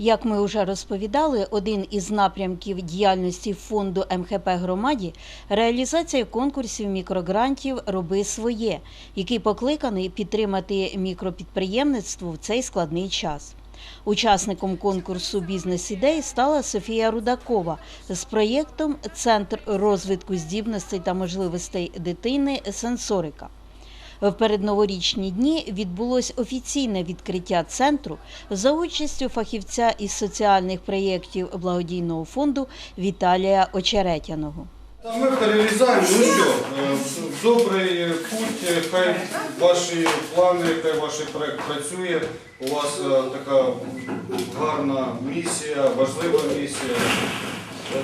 Як ми вже розповідали, один із напрямків діяльності фонду МХП громаді реалізація конкурсів мікрогрантів Роби своє, який покликаний підтримати мікропідприємництво в цей складний час. Учасником конкурсу бізнес-ідей стала Софія Рудакова з проєктом Центр розвитку здібностей та можливостей дитини Сенсорика. В передноворічні дні відбулось офіційне відкриття центру за участю фахівця із соціальних проєктів благодійного фонду Віталія Очеретяного. Ми перерізаємо, ну що, е, добрий путь, е, хай ваші плани, хай ваш проект працює. У вас е, така гарна місія, важлива місія.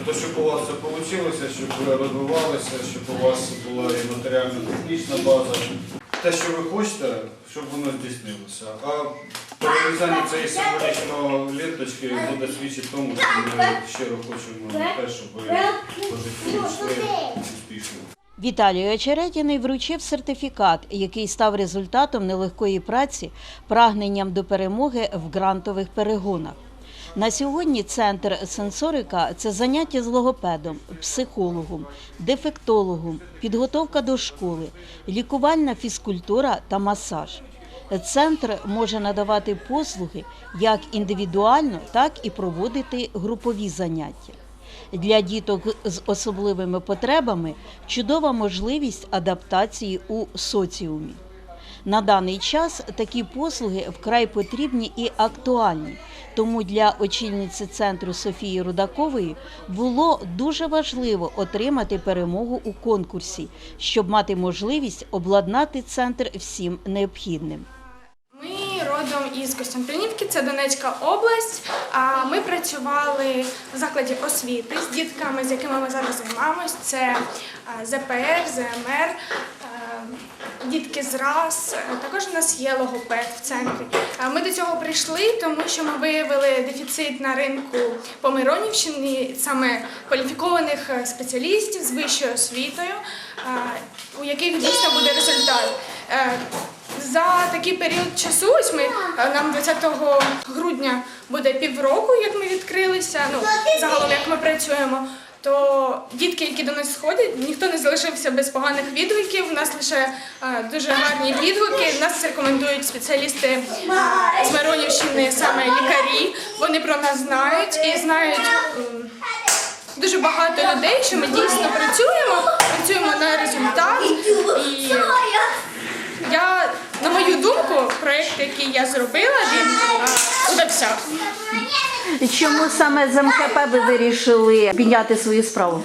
То, щоб у вас все вийшло, щоб ви розвивалися, щоб у вас була і матеріально-технічна база. Те, що ви хочете, щоб воно здійснилося. А перерізання цієї символічної ленточки буде свідчити тому, що ми щиро хочемо те, щоб ви життю йшли успішно. Віталій Очеретяний вручив сертифікат, який став результатом нелегкої праці, прагненням до перемоги в грантових перегонах. На сьогодні центр сенсорика це заняття з логопедом, психологом, дефектологом, підготовка до школи, лікувальна фізкультура та масаж. Центр може надавати послуги як індивідуально, так і проводити групові заняття. Для діток з особливими потребами чудова можливість адаптації у соціумі. На даний час такі послуги вкрай потрібні і актуальні. Тому для очільниці центру Софії Рудакової було дуже важливо отримати перемогу у конкурсі, щоб мати можливість обладнати центр всім необхідним. Ми родом із Костянтинівки, це Донецька область. Ми працювали в закладі освіти з дітками, з якими ми зараз займаємось. Це ЗПР, ЗМР, дітки з РАС. Також у нас є логопед в центрі. Ми до цього прийшли, тому що ми виявили дефіцит на ринку по Миронівщині, саме кваліфікованих е, спеціалістів з вищою освітою, у яких дійсно буде результат. Е, за такий період часу, ось ми е, нам 20 грудня буде півроку, як ми відкрилися. Ну загалом як ми працюємо. То дітки, які до нас сходять, ніхто не залишився без поганих відгуків. У нас лише е, дуже гарні відгуки. Нас рекомендують спеціалісти е, з Миронівщини, саме лікарі. Вони про нас знають і знають. Дуже багато людей, що ми дійсно працюємо, працюємо на результат. І я, на мою думку, проєкт, який я зробила, він удався. Чому саме з МКП ви вирішили підняти свою справу?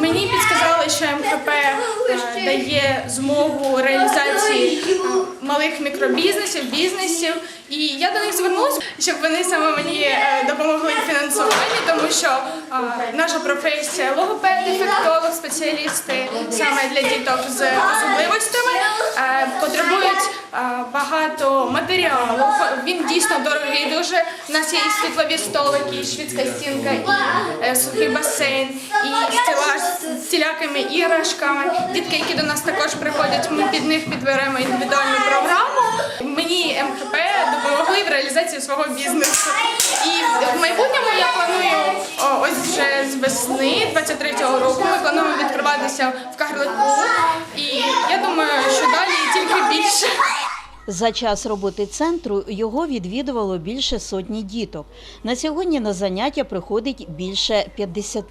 Мені підсказали, що МКП а, дає змогу реалізації а, малих мікробізнесів, бізнесів. І я до них звернулася, щоб вони саме мені е, допомогли в фінансуванні, тому що а, наша професія логопед, дефектолог, спеціалісти саме для діток з особливостями е, потребують а, багато матеріалу. Він дійсно дорогий. Дуже у нас є і світлові столики, і швидка стінка, і е, сухий басейн, і стелаж з всілякими іграшками. Дітки, які до нас також приходять, ми під них підберемо індивідуальну програму. МХП реалізації свого бізнесу. І в майбутньому я планую ось вже з весни 23-го року. Ми плануємо відкриватися в Карлику. І я думаю, що далі тільки більше. За час роботи центру його відвідувало більше сотні діток. На сьогодні на заняття приходить більше 50.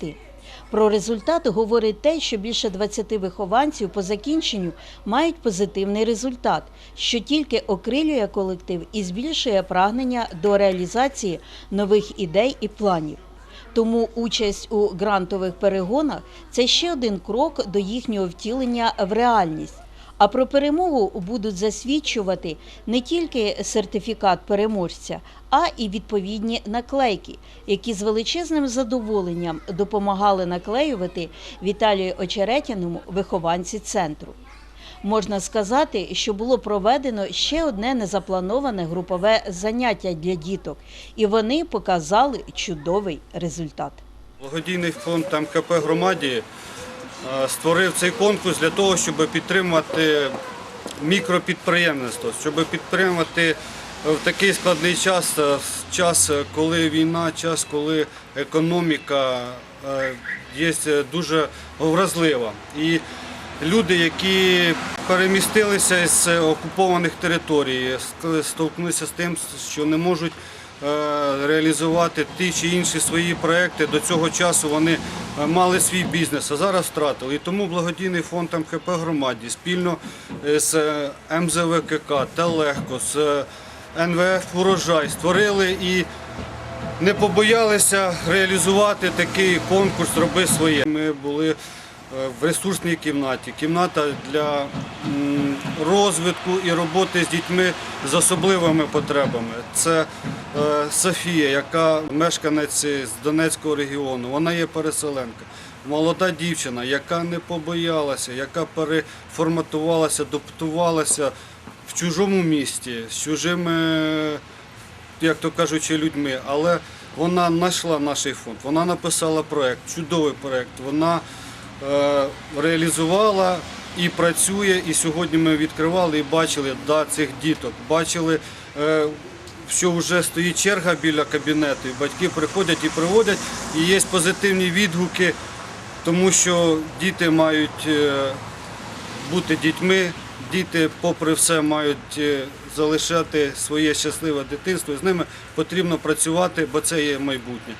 Про результат говорить те, що більше 20 вихованців по закінченню мають позитивний результат, що тільки окрилює колектив і збільшує прагнення до реалізації нових ідей і планів. Тому участь у грантових перегонах це ще один крок до їхнього втілення в реальність. А про перемогу будуть засвідчувати не тільки сертифікат переможця, а і відповідні наклейки, які з величезним задоволенням допомагали наклеювати Віталію Очеретяному вихованці центру. Можна сказати, що було проведено ще одне незаплановане групове заняття для діток, і вони показали чудовий результат. Благодійний фонд МХП громаді створив цей конкурс для того, щоб підтримати мікропідприємництво, щоб підтримати в такий складний час, е, час, е, коли війна, час, коли економіка е, є е, дуже вразлива. І люди, які перемістилися з окупованих територій, столкнулися з тим, що не можуть е, реалізувати ті чи інші свої проекти. До цього часу вони е, мали свій бізнес, а зараз втратили. І тому благодійний фонд МХП громаді спільно е, з е, МЗВКК та Легко, з е, НВФ Урожай створили і не побоялися реалізувати такий конкурс Роби своє. Ми були е, в ресурсній кімнаті, кімната для розвитку і роботи з дітьми з особливими потребами. Це е, Софія, яка мешканець з Донецького регіону. Вона є переселенка. Молода дівчина, яка не побоялася, яка переформатувалася, адаптувалася в чужому місті, з чужими як то кажучи, людьми, але вона знайшла наш фонд, вона написала проект, чудовий проект. Вона е, реалізувала і працює. І сьогодні ми відкривали і бачили да, цих діток. Бачили, е, що вже стоїть черга біля кабінету, і батьки приходять і приводять, і є позитивні відгуки, тому що діти мають. е, бути дітьми. Діти, попри все, мають е, залишати своє щасливе дитинство. З ними потрібно працювати, бо це є майбутнє.